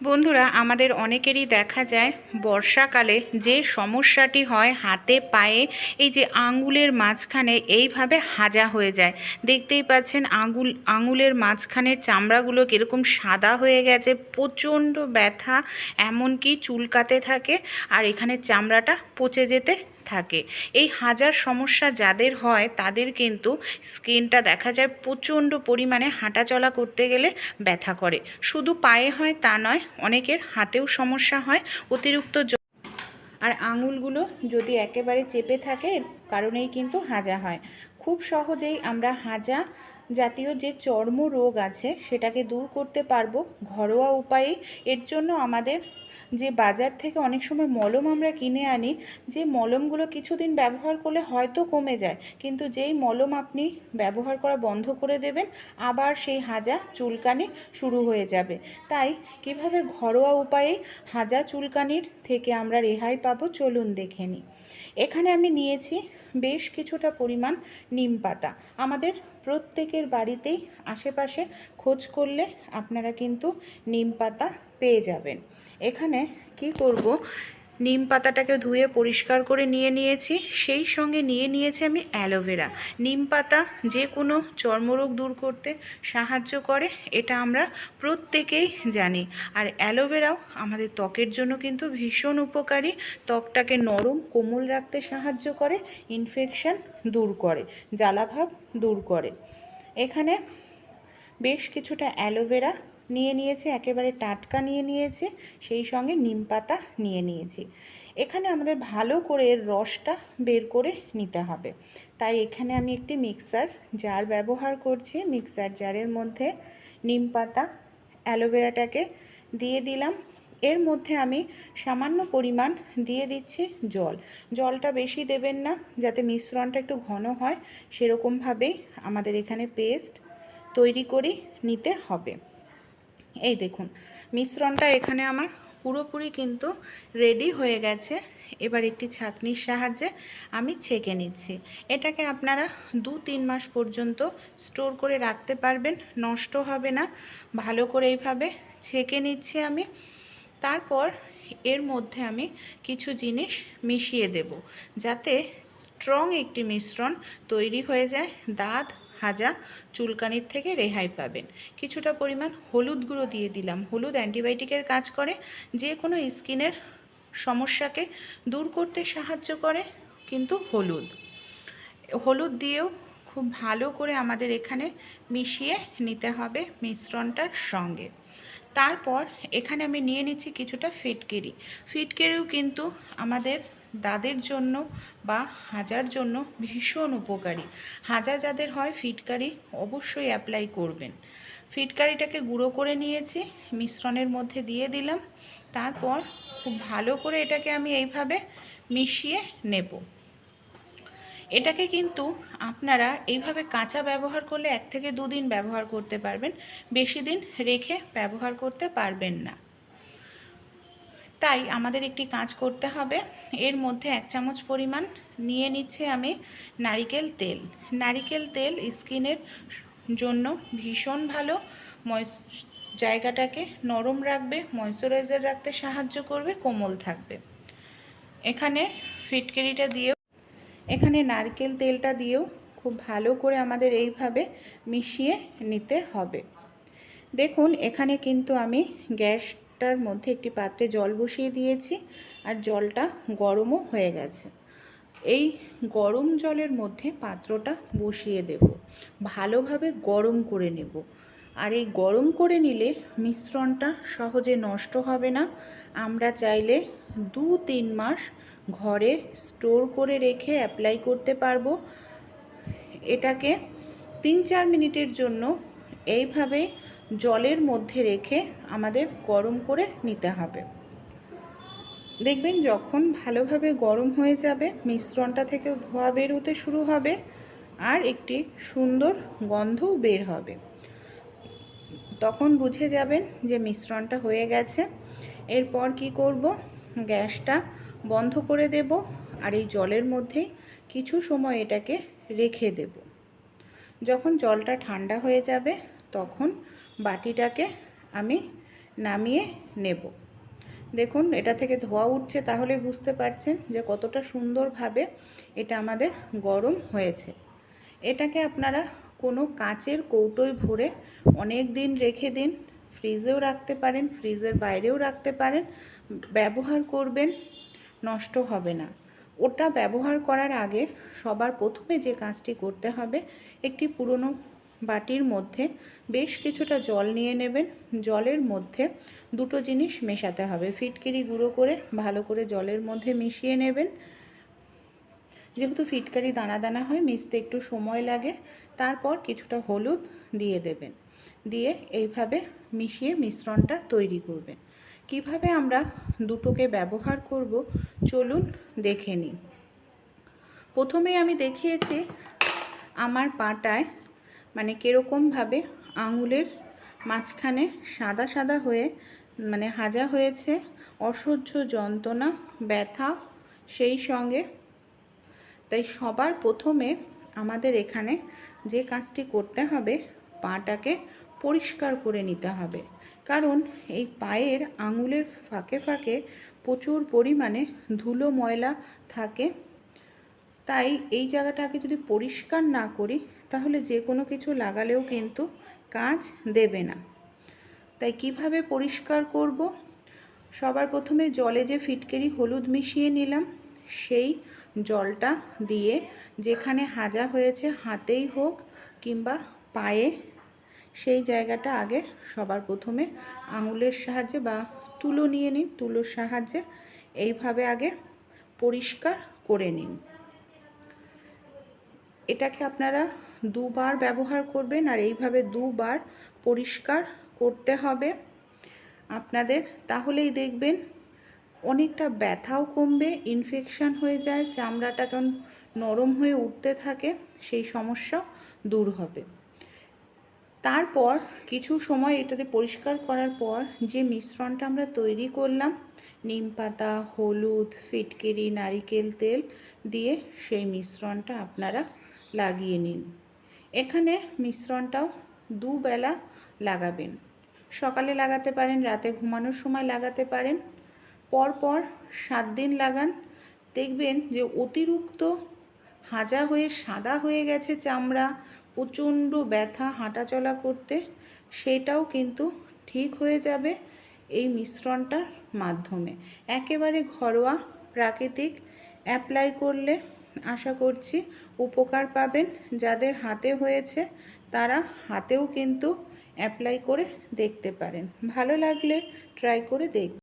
বন্ধুরা, আমাদের অনেকেরই দেখা যায় বর্ষাকালে যে সমস্যাটি হয় হাতে পায়ে, এই যে আঙুলের মাঝখানে এইভাবে হাজা হয়ে যায়। দেখতেই পাচ্ছেন আঙুল, আঙুলের মাঝখানের চামড়াগুলো কীরকম সাদা হয়ে গেছে, প্রচণ্ড ব্যথা, এমনকি চুলকাতে থাকে, আর এখানে চামড়াটা পচে যেতে থাকে। এই হাজার সমস্যা যাদের হয়, তাদের কিন্তু স্কিনটা দেখা যায় প্রচণ্ড পরিমাণে হাঁটাচলা করতে গেলে ব্যথা করে। শুধু পায়ে হয় তা নয়, অনেকের হাতেও সমস্যা হয়, অতিরিক্ত আর আঙুলগুলো যদি একেবারে চেপে থাকে কারণেই কিন্তু হাজা হয়। খুব সহজেই আমরা হাজা জাতীয় যে চর্ম রোগ আছে, সেটাকে দূর করতে পারব। ঘরোয়া উপায়ে এর জন্য আমাদের যে বাজার থেকে অনেক সময় মলম আমরা কিনে আনি, যে মলমগুলো কিছুদিন ব্যবহার করলে হয়তো কমে যায়, কিন্তু যেই মলম আপনি ব্যবহার করা বন্ধ করে দেবেন, আবার সেই হাজা চুলকানি শুরু হয়ে যাবে। তাই কীভাবে ঘরোয়া উপায়ে হাজা চুলকানির থেকে আমরা রেহাই পাবো চলুন দেখে নিই। এখানে আমি নিয়েছি বেশ কিছুটা পরিমাণ নিম পাতা। আমাদের প্রত্যেকের বাড়িতেই আশেপাশে খোঁজ করলে আপনারা কিন্তু নিম পাতা পেয়ে যাবেন। এখানে কি করব? নিম পাতাটাকে ধুয়ে পরিষ্কার করে নিয়ে নিয়েছি। সেই সঙ্গে নিয়ে নিয়েছি আমি অ্যালোভেরা। নিম পাতা যে কোনো চর্মরোগ দূর করতে সাহায্য করে, এটা আমরা প্রত্যেকেই জানি। আর অ্যালোভেরাও আমাদের ত্বকের জন্য কিন্তু ভীষণ উপকারী। ত্বকটাকে নরম, কোমল রাখতে সাহায্য করে, ইনফেকশন দূর করে, জ্বালাভাব দূর করে। এখানে বেশ কিছুটা অ্যালোভেরা নিয়ে নিয়েছি, একেবারে টাটকা নিয়ে নিয়েছি, সেই সঙ্গে নিম পাতা নিয়ে নিয়েছি। এখানে আমাদের ভালো করে রসটা বের করে নিতে হবে। তাই এখানে আমি একটি মিক্সার জার ব্যবহার করছি। মিক্সার জারের মধ্যে নিম পাতা, অ্যালোভেরাটাকে দিয়ে দিলাম। এর মধ্যে আমি সামান্য পরিমাণ দিয়ে দিচ্ছি জল। জলটা বেশি দেবেন না, যাতে মিশ্রণটা একটু ঘন হয়, সেরকমভাবেই আমাদের এখানে পেস্ট তৈরি করে নিতে হবে। এই দেখুন, মিশ্রণটা এখানে আমার পুরোপুরি কিন্তু রেডি হয়ে গেছে। এবার একটি ছাঁকনির সাহায্যে আমি ছেঁকে নিচ্ছি। এটাকে আপনারা দু তিন মাস পর্যন্ত স্টোর করে রাখতে পারবেন, নষ্ট হবে না। ভালো করে এইভাবে ছেঁকে নিচ্ছি আমি। তারপর এর মধ্যে আমি কিছু জিনিস মিশিয়ে দেব, যাতে স্ট্রং একটি মিশ্রণ তৈরি হয়ে যায়। দাঁত হাজা চুলকানির থেকে রেহাই পাবেন। কিছুটা পরিমাণ হলুদ গুঁড়ো দিয়ে দিলাম। হলুদ অ্যান্টিবায়োটিকের কাজ করে যে কোনো স্কিনের সমস্যাকে দূর করতে সাহায্য করে, কিন্তু হলুদ। হলুদ দিয়েও খুব ভালো করে আমাদের এখানে মিশিয়ে নিতে হবে মিশ্রণটার সঙ্গে। তারপর এখানে আমি নিয়ে নিচ্ছি কিছুটা ফিটকিরি। ফিটকিরিও কিন্তু আমাদের দাদের জন্য বা হাজার জন্য ভীষণ উপকারী। হাজা যাদের হয়, ফিটকারি অবশ্যই অ্যাপ্লাই করবেন। ফিটকারিটাকে গুঁড়ো করে নিয়েছি, মিশ্রণের মধ্যে দিয়ে দিলাম। তারপর খুব ভালো করে এটাকে আমি এইভাবে মিশিয়ে নেব। এটাকে কিন্তু আপনারা এইভাবে কাঁচা ব্যবহার করলে এক থেকে দুদিন ব্যবহার করতে পারবেন। বেশি দিন রেখে ব্যবহার করতে পারবেন না। তাই আমাদের একটি কাজ করতে হবে। এর মধ্যে এক চামচ পরিমাণ নিয়ে নিচ্ছে আমি নারিকেল তেল। নারিকেল তেল স্কিনের জন্য ভীষণ ভালো। জায়গাটাকে নরম রাখবে ময়শ্চারাইজার রাখতে সাহায্য করবে, কোমল থাকবে। এখানে ফিটকিরিটা দিয়েও, এখানে নারকেল তেলটা দিয়েও খুব ভালো করে আমাদের এইভাবে মিশিয়ে নিতে হবে। দেখুন, এখানে কিন্তু আমি গ্যাসটার মধ্যে একটি পাত্রে জল বসিয়ে দিয়েছি আর জলটা গরমও হয়ে গেছে। এই গরম জলের মধ্যে পাত্রটা বসিয়ে দেব। ভালোভাবে গরম করে নেব। আর এই গরম করে নিলে মিশ্রণটা সহজে নষ্ট হবে না। আমরা চাইলে দু তিন মাস ঘরে স্টোর করে রেখে অ্যাপ্লাই করতে পারব। এটাকে তিন চার মিনিটের জন্য এইভাবে জলের মধ্যে রেখে আমাদের গরম করে নিতে হবে। দেখবেন যখন ভালোভাবে গরম হয়ে যাবে, মিশ্রণটা থেকে ধোয়া বের হতে শুরু হবে আর একটি সুন্দর গন্ধও বের হবে। তখন বুঝে যাবেন যে মিশ্রণটা হয়ে গেছে। এরপর কি করব? গ্যাসটা বন্ধ করে দেব আর এই জলের মধ্যেই কিছু সময় এটাকে রেখে দেব। যখন জলটা ঠান্ডা হয়ে যাবে, তখন বাটিটাকে আমি নামিয়ে নেব। দেখুন, এটা থেকে ধোয়া উঠছে তাহলে বুঝতে পারছেন যে কতটা সুন্দরভাবে এটা আমাদের গরম হয়েছে। এটাকে আপনারা কোনো কাঁচের কৌটোয় ভরে অনেক দিন রেখে দিন, ফ্রিজেও রাখতে পারেন, ফ্রিজের বাইরেও রাখতে পারেন, ব্যবহার করবেন, নষ্ট হবে না। ওটা ব্যবহার করার আগে সবার প্রথমে যে কাজটি করতে হবে, একটি পুরনো বাটির মধ্যে বেশ কিছুটা জল নিয়ে নেবেন। জলের মধ্যে দুটো জিনিস মেশাতে হবে। ফিটকিরি গুঁড়ো করে ভালো করে জলের মধ্যে মিশিয়ে নেবেন। যেহেতু ফিটকারি দানা দানা হয়, মিশতে একটু সময় লাগে, তারপর কিছুটা হলুদ দিয়ে দেবেন। দিয়ে এইভাবে মিশিয়ে মিশ্রণটা তৈরি করবেন। কীভাবে আমরা দুটোকে ব্যবহার করব, চলুন দেখে নিই। প্রথমে আমি দেখিয়েছি আমার পাটায় মানে কীরকমভাবে আঙুলের মাঝখানে সাদা সাদা হয়ে মানে হাজা হয়েছে, অসহ্য যন্ত্রণা, ব্যথা, সেই সঙ্গে তাই সবার প্রথমে আমাদের এখানে যে কাজটি করতে হবে, পাটাকে পরিষ্কার করে নিতে হবে। কারণ এই পায়ের আঙুলের ফাঁকে ফাঁকে প্রচুর পরিমাণে ধুলো ময়লা থাকে। তাই এই জায়গাটাকে যদি পরিষ্কার না করি তাহলে যে কোনো কিছু লাগালেও কিন্তু কাজ দেবে না। তাই কীভাবে পরিষ্কার করব? সবার প্রথমে জলে যে ফিটকেরি হলুদ মিশিয়ে নিলাম, সেই জলটা দিয়ে যেখানে হাজা হয়েছে হাতেই হোক কিংবা পায়ে, সেই জায়গাটা আগে সবার প্রথমে আঙুলের সাহায্যে বা তুলো নিয়ে নিন তুলোর সাহায্যে এইভাবে আগে পরিষ্কার করে নিন। এটাকে আপনারা দুবার ব্যবহার করবেন আর এইভাবে দুবার পরিষ্কার করতে হবে আপনাদের। তাহলেই দেখবেন অনেকটা ব্যথাও কমবে ইনফেকশান হয়ে যায়, চামড়াটা কেমন নরম হয়ে উঠতে থাকে, সেই সমস্যা দূর হবে। তারপর কিছু সময় এটাতে পরিষ্কার করার পর যে মিশ্রণটা আমরা তৈরি করলাম, নিম পাতা, হলুদ, ফিটকিরি, নারিকেল তেল দিয়ে সেই মিশ্রণটা আপনারা লাগিয়ে নিন। এখানে মিশ্রণটাও দুবেলা লাগাবেন। সকালে লাগাতে পারেন, রাতে ঘুমানোর সময় লাগাতে পারেন। পরপর সাত দিন লাগান। দেখবেন যে অতিরিক্ত হাজা হয়ে সাদা হয়ে গেছে চামড়া, প্রচণ্ড ব্যথা, হাঁটাচলা করতে। সেটাও কিন্তু ঠিক হয়ে যাবে এই মিশ্রণটার মাধ্যমে। একেবারে ঘরোয়া প্রাকৃতিক অ্যাপ্লাই করলে আশা করছি উপকার পাবেন। যাদের হাতে হয়েছে, তারা হাতেও কিন্তু অ্যাপ্লাই করে দেখতে পারেন। ভালো লাগলে ট্রাই করে দেখ